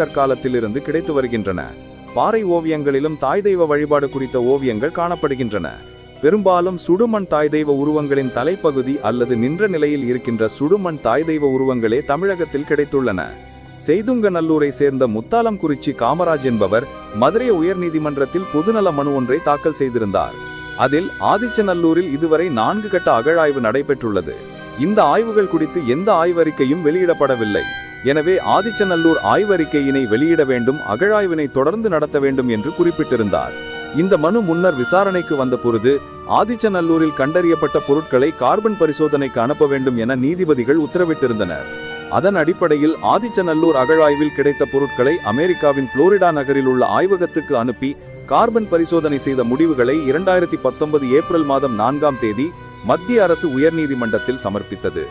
கற்காலத்திலிருந்து கிடைத்து வருகின்றன. பாறை ஓவியங்களிலும் தாய் தெய்வ வழிபாடு குறித்த ஓவியங்கள் காணப்படுகின்றன. பெரும்பாலும் சுடுமண் தாய் தெய்வ உருவங்களின் தலைப்பகுதி அல்லது நின்ற நிலையில் இருக்கின்ற சுடுமண் தாய் தெய்வ உருவங்களே தமிழகத்தில் கிடைத்துள்ளன. செய்துங்க நல்லூரை சேர்ந்த முத்தாலம் குறிச்சி காமராஜ் என்பவர் மதுரை உயர்நீதிமன்றத்தில் பொதுநல மனு ஒன்றை தாக்கல் செய்திருந்தார். அதில் ஆதிச்சநல்லூரில் இதுவரை நான்கு கட்ட அகழாய்வு நடைபெற்றுள்ளது. இந்த ஆய்வுகள் குறித்து எந்த ஆய்வறிக்கையும் வெளியிடப்படவில்லை. எனவே ஆதிச்சநல்லூர் ஆய்வறிக்கையினை வெளியிட வேண்டும் அகழாய்வினை தொடர்ந்து நடத்த வேண்டும் என்று குறிப்பிட்டிருந்தார். இந்த மனு முன்னர் விசாரணைக்கு வந்த பொழுது ஆதிச்சநல்லூரில் கண்டறியப்பட்ட பொருட்களை கார்பன் பரிசோதனைக்கு அனுப்ப வேண்டும் என நீதிபதிகள் உத்தரவிட்டிருந்தனர். அதன் அடிப்படையில் ஆதிச்சநல்லூர் அகழாய்வில் கிடைத்த பொருட்களை அமெரிக்காவின் புளோரிடா நகரில் உள்ள ஆய்வகத்துக்கு அனுப்பி கார்பன் பரிசோதனை செய்த முடிவுகளை இரண்டாயிரத்தி பத்தொன்பது ஏப்ரல் மாதம் நான்காம் தேதி மத்திய அரசு உயர்நீதிமன்றத்தில் சமர்ப்பித்தது.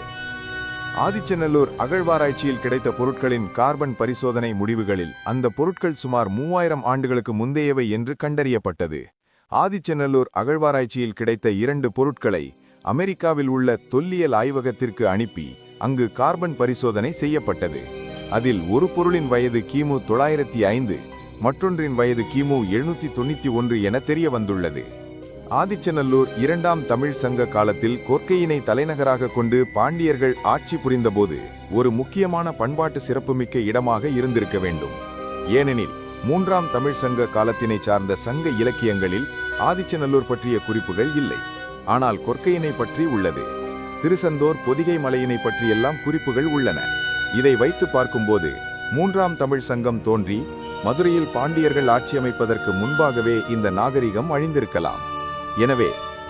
ஆதிச்சநல்லூர் அகழ்வாராய்ச்சியில் கிடைத்த பொருட்களின் கார்பன் பரிசோதனை முடிவுகளில் அந்த பொருட்கள் சுமார் மூவாயிரம் ஆண்டுகளுக்கு முந்தையவை என்று கண்டறியப்பட்டது. ஆதிச்சநல்லூர் அகழ்வாராய்ச்சியில் கிடைத்த இரண்டு பொருட்களை அமெரிக்காவில் உள்ள தொல்லியல் ஆய்வகத்திற்கு அனுப்பி அங்கு கார்பன் பரிசோதனை செய்யப்பட்டது. அதில் ஒரு பொருளின் வயது கிமு தொள்ளாயிரத்தி ஐந்து மற்றொன்றின் வயது கிமு எழுநூத்தி தொண்ணூத்தி ஒன்று என தெரிய வந்துள்ளது ஆதிச்சநல்லூர் இரண்டாம் தமிழ் சங்க காலத்தில் கொற்கையினை தலைநகராக கொண்டு பாண்டியர்கள் ஆட்சி புரிந்தபோது ஒரு முக்கியமான பண்பாட்டு சிறப்புமிக்க இடமாக இருந்திருக்க வேண்டும். ஏனெனில் மூன்றாம் தமிழ் சங்க காலத்தினை சார்ந்த சங்க இலக்கியங்களில் ஆதிச்சநல்லூர் பற்றிய குறிப்புகள் இல்லை. ஆனால் கொற்கையினை பற்றி உள்ளது. திருசந்தோர் பொதிகை மலையினை பற்றியெல்லாம் குறிப்புகள் உள்ளன. இதை வைத்து பார்க்கும்போது மூன்றாம் தமிழ் சங்கம் தோன்றி மதுரையில் பாண்டியர்கள் ஆட்சி அமைப்பதற்கு முன்பாகவே இந்த நாகரிகம் அழிந்திருக்கலாம். எனவே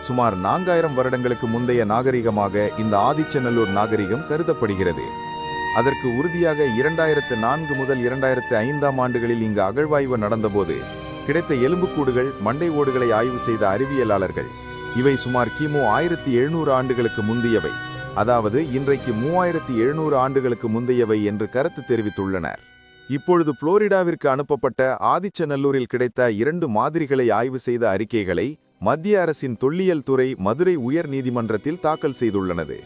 சுமார் நான்காயிரம் வருடங்களுக்கு முந்தைய நாகரிகமாக இந்த ஆதிச்சநல்லூர் நாகரிகம் கருதப்படுகிறது. அதற்கு உறுதியாக இரண்டாயிரத்து நான்கு முதல் இரண்டாயிரத்து ஐந்தாம் ஆண்டுகளில் இங்கு அகழ்வாய்வு நடந்தபோது கிடைத்த எலும்புக்கூடுகள் மண்டை ஓடுகளை ஆய்வு செய்த அறிவியலாளர்கள். இவை சுமார் கிமு ஆயிரத்தி எழுநூறு ஆண்டுகளுக்கு முந்தையவை. அதாவது இன்றைக்கு மூவாயிரத்தி எழுநூறு ஆண்டுகளுக்கு முந்தையவை என்று கருத்து தெரிவித்துள்ளனர். இப்பொழுது புளோரிடாவிற்கு அனுப்பப்பட்ட ஆதிச்சநல்லூரில் கிடைத்த இரண்டு மாதிரிகளை ஆய்வு செய்த அறிக்கைகளை மத்திய அரசின் தொல்லியல் துறை மதுரை உயர் நீதிமன்றத்தில் தாக்கல் செய்துள்ளனது.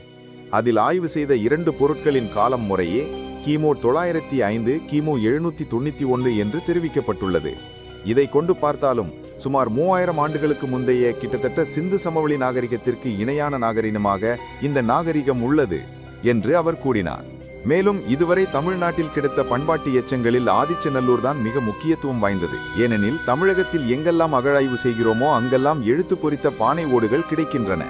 அதில் ஆய்வு செய்த இரண்டு பொருட்களின் காலம் முறையே கிமு தொள்ளாயிரத்தி ஐந்து கிமு எழுநூத்தி தொண்ணூத்தி ஒன்று என்று தெரிவிக்கப்பட்டுள்ளது. இதை கொண்டு பார்த்தாலும் சுமார் மூவாயிரம் ஆண்டுகளுக்கு முந்தைய கிட்டத்தட்ட சிந்து சமவெளி நாகரிகத்திற்கு இணையான நாகரிகமாக இந்த நாகரிகம் உள்ளது என்று அவர் கூறினார். மேலும் இதுவரை தமிழ்நாட்டில் கிடைத்த பண்பாட்டு எச்சங்களில் ஆதிச்சநல்லூர் தான் மிக முக்கியத்துவம் வாய்ந்தது. ஏனெனில் தமிழகத்தில் எங்கெல்லாம் அகழாய்வு செய்கிறோமோ அங்கெல்லாம் எழுத்து பொறித்த பானை ஓடுகள் கிடைக்கின்றன.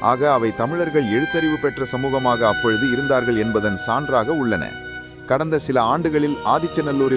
ஆக அவை தமிழர்கள் எழுத்தறிவு பெற்ற சமூகமாக அப்பொழுது இருந்தார்கள் என்பதன் சான்றாக உள்ளன. கடந்த சில ஆண்டுகளில் ஆதிச்சநல்லூரில்